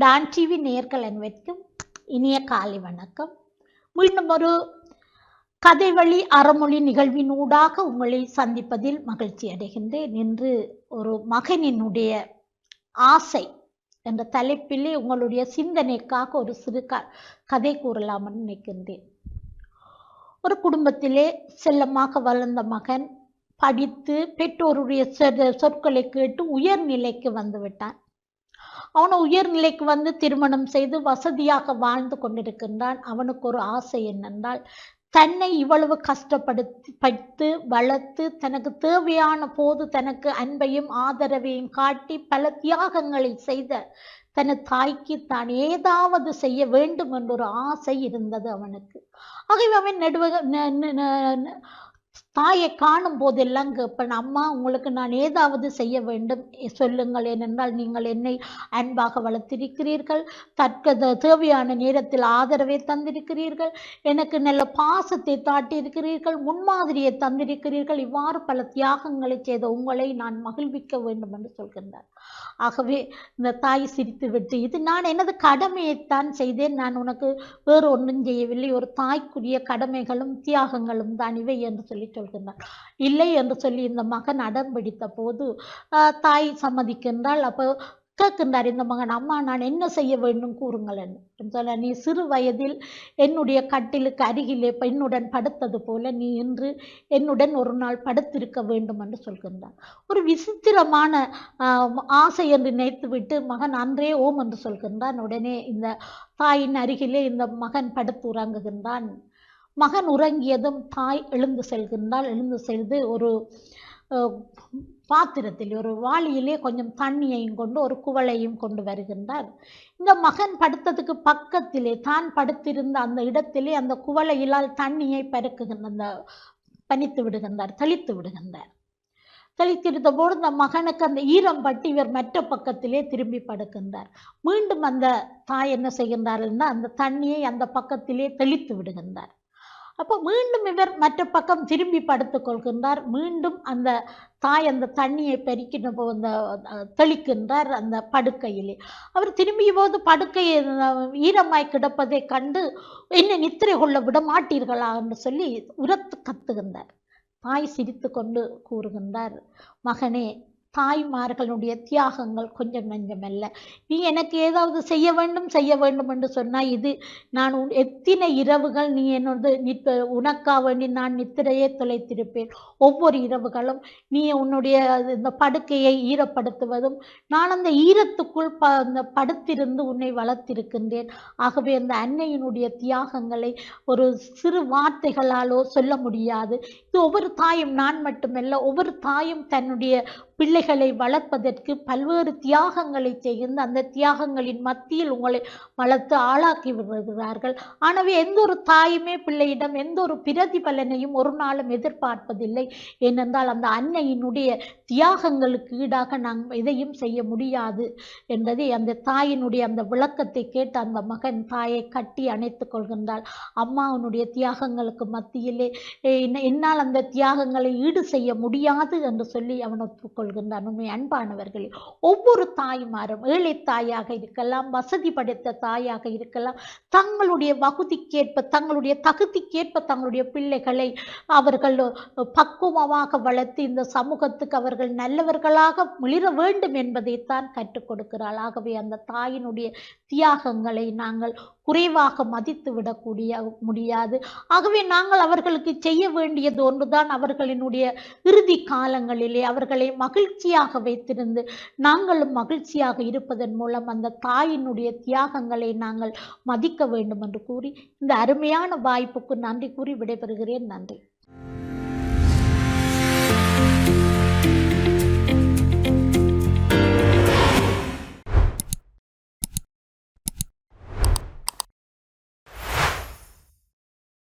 Don TV நேர்கள் அனைவருக்கும் இனிய காலை வணக்கம். மீண்டும் ஒரு கதை வழி அறமொழி நிகழ்வின் ஊடாக உங்களை சந்திப்பதில் மகிழ்ச்சி அடைகின்றேன். இன்று ஒரு மகனினுடைய ஆசை என்ற தலைப்பிலே உங்களுடைய சிந்தனைக்காக ஒரு சிறு க கதை கூறலாம்னு நினைக்கின்றேன். ஒரு குடும்பத்திலே செல்லமாக வளர்ந்த மகன் படித்து பெற்றோருடைய சொற்களை கேட்டு உயர்நிலைக்கு வந்துவிட்டான் அவனை உயர்நிலைக்கு வந்து திருமணம் செய்து வசதியாக வாழ்ந்து கொண்டிருக்கின்றான். அவனுக்கு ஒரு ஆசை என்னென்றால் தன்னை இவ்வளவு கஷ்டப்படுத்தி படுத்து வளர்த்து தனக்கு தேவையான போது தனக்கு அன்பையும் ஆதரவையும் காட்டி பல தியாகங்களை செய்த தன் தாய்க்கு தான் ஏதாவது செய்ய வேண்டும் என்ற ஒரு ஆசை இருந்தது அவனுக்கு. ஆகவே அவன் நடுவக ந- ந- தாயை காணும் போதெல்லாம் கேட்பேன் அம்மா உங்களுக்கு நான் ஏதாவது செய்ய வேண்டும் சொல்லுங்கள். ஏனென்றால் நீங்கள் என்னை அன்பாக வளர்த்திருக்கிறீர்கள். தற்க தேவையான நேரத்தில் ஆதரவை தந்திருக்கிறீர்கள். எனக்கு நல்ல பாசத்தை தாட்டியிருக்கிறீர்கள். முன்மாதிரியை தந்திருக்கிறீர்கள். இவ்வாறு பல தியாகங்களை செய்த உங்களை நான் மகிழ்விக்க வேண்டும் என்று சொல்கின்றார். ஆகவே இந்த தாய் சிரித்து விட்டு இது நான் எனது கடமையைத்தான் செய்தேன். நான் உனக்கு வேறு ஒன்றும் செய்யவில்லை. ஒரு தாய்க்குரிய கடமைகளும் தியாகங்களும் தான் இவை என்று சொல்லி சொல்கின்றார். இல்லை என்று சொல்லி இந்த மகன் அடம் பிடித்த போது தாய் சம்மதிக்கின்றாள். அப்போ கேட்கின்றார் இந்த மகன் அம்மா நான் என்ன செய்ய வேண்டும் கூறுங்கள் என்று. சொல்ல நீ சிறு வயதில் என்னுடைய கட்டிலுக்கு அருகிலே பெண்ணுடன் படுத்தது போல நீ இன்று என்னுடன் ஒரு நாள் படுத்திருக்க வேண்டும் என்று சொல்கின்றார். ஒரு விசித்திரமான ஆசை என்று நினைத்துவிட்டு மகன் அன்றே ஓம் என்று சொல்கின்றான் உடனே இந்த தாயின் அருகிலே இந்த மகன் படுத்து உறங்குகின்றான். மகன் உறங்கியதும் தாய் எழுந்து செல்கின்றாள். எழுந்து செல்து ஒரு பாத்திரத்தில் ஒரு வாளியிலே கொஞ்சம் தண்ணியையும் கொண்டு ஒரு குவளையும் கொண்டு வருகின்றார். இந்த மகன் படுத்ததுக்கு பக்கத்திலே தான் படுத்திருந்த அந்த இடத்திலே அந்த குவளையிலால் தண்ணியை பருக்குகின்ற அந்த பனித்து விடுகின்றார் தெளித்து விடுகின்றார். தெளித்திருந்த போது இந்த மகனுக்கு அந்த ஈரம் பட்டு இவர் மற்ற பக்கத்திலே திரும்பி படுக்கின்றார். மீண்டும் அந்த தாய் என்ன செய்கின்றார் அந்த தண்ணியை அந்த பக்கத்திலே தெளித்து விடுகின்றார். அப்போ மீண்டும் இவர் மற்ற பக்கம் திரும்பி படுத்துக் கொள்கின்றார். மீண்டும் அந்த தாய் அந்த தண்ணியை பெருக்கின போ அந்த தெளிக்கின்றார் அந்த படுக்கையிலே. அவர் திரும்பிய போது படுக்கையை ஈரமாய் கிடப்பதை கண்டு என்ன நித்திரை கொள்ள விட மாட்டீர்களா என்று சொல்லி உரத்து கத்துகின்றார். தாய் சிரித்து கொண்டு கூறுகின்றார் மகனே தாய்மார்களுடைய தியாகங்கள் கொஞ்சம் நஞ்சமல்ல நீ எனக்கு ஏதாவது செய்ய வேண்டும் செய்ய வேண்டும் என்று சொன்னால் இது நான் உன் எத்தனை இரவுகள் நீ என்னோட நிற்ப உனக்கா வேண்டி நான் நித்திரையே தொலைத்திருப்பேன். ஒவ்வொரு இரவுகளும் நீ உன்னுடைய இந்த படுக்கையை ஈரப்படுத்துவதும் நான் அந்த ஈரத்துக்குள் ப அந்த படுத்திருந்து உன்னை வளர்த்திருக்கின்றேன். ஆகவே அந்த அன்னையினுடைய தியாகங்களை ஒரு சிறு வார்த்தைகளாலோ சொல்ல முடியாது. இது ஒவ்வொரு தாயும் நான் மட்டுமல்ல ஒவ்வொரு தாயும் தன்னுடைய பிள்ளைகளை வளர்ப்பதற்கு பல்வேறு தியாகங்களை செய்து அந்த தியாகங்களின் மத்தியில் உங்களை வளர்த்து ஆளாக்கி விடுகிறார்கள். ஆனால் எந்த ஒரு தாயுமே பிள்ளையிடம் எந்த ஒரு பிரதிபலனையும் ஒரு நாளும் எதிர்பார்ப்பதில்லை. ஏனென்றால் அந்த அன்னையினுடைய தியாகங்களுக்கு ஈடாக நாம் எதையும் செய்ய முடியாது என்பதை அந்த தாயினுடைய அந்த விளக்கத்தை கேட்டு அந்த மகன் தாயை கட்டி அணைத்து கொள்கின்றாள். அம்மா தியாகங்களுக்கு மத்தியிலே என்ன- என்னால் அந்த தியாகங்களை ஈடு செய்ய முடியாது என்று சொல்லி அவன் ஒப்புக்கொள்கின்றான் உண்மை அன்பானவர்களே ஒவ்வொரு தாய்மாரும் ஏழை தாயாக இருக்கலாம் வசதி படைத்த தாயாக இருக்கலாம் தங்களுடைய வகுதிக்கேற்ப தங்களுடைய தகுதிக்கேற்ப தங்களுடைய பிள்ளைகளை அவர்கள் பக்குவமாக வளர்த்து இந்த சமூகத்துக்கு அவர்கள் நல்லவர்களாக மிளிர வேண்டும் என்பதைத்தான் கற்றுக் கொடுக்கிறாள். ஆகவே அந்த தாயினுடைய தியாகங்களை நாங்கள் குறைவாக மதித்து விடக்கூடிய முடியாது. ஆகவே நாங்கள் அவர்களுக்கு செய்ய வேண்டியது ஒன்றுதான் அவர்களினுடைய இறுதி காலங்களிலே அவர்களை மகிழ்ச்சியாக வைத்திருந்து நாங்களும் மகிழ்ச்சியாக இருப்பதன் மூலம் அந்த தாயினுடைய தியாகங்களை நாங்கள் மதிக்க வேண்டும் என்று கூறி இந்த அருமையான வாய்ப்புக்கு நன்றி கூறி விடைபெறுகிறேன். நன்றி.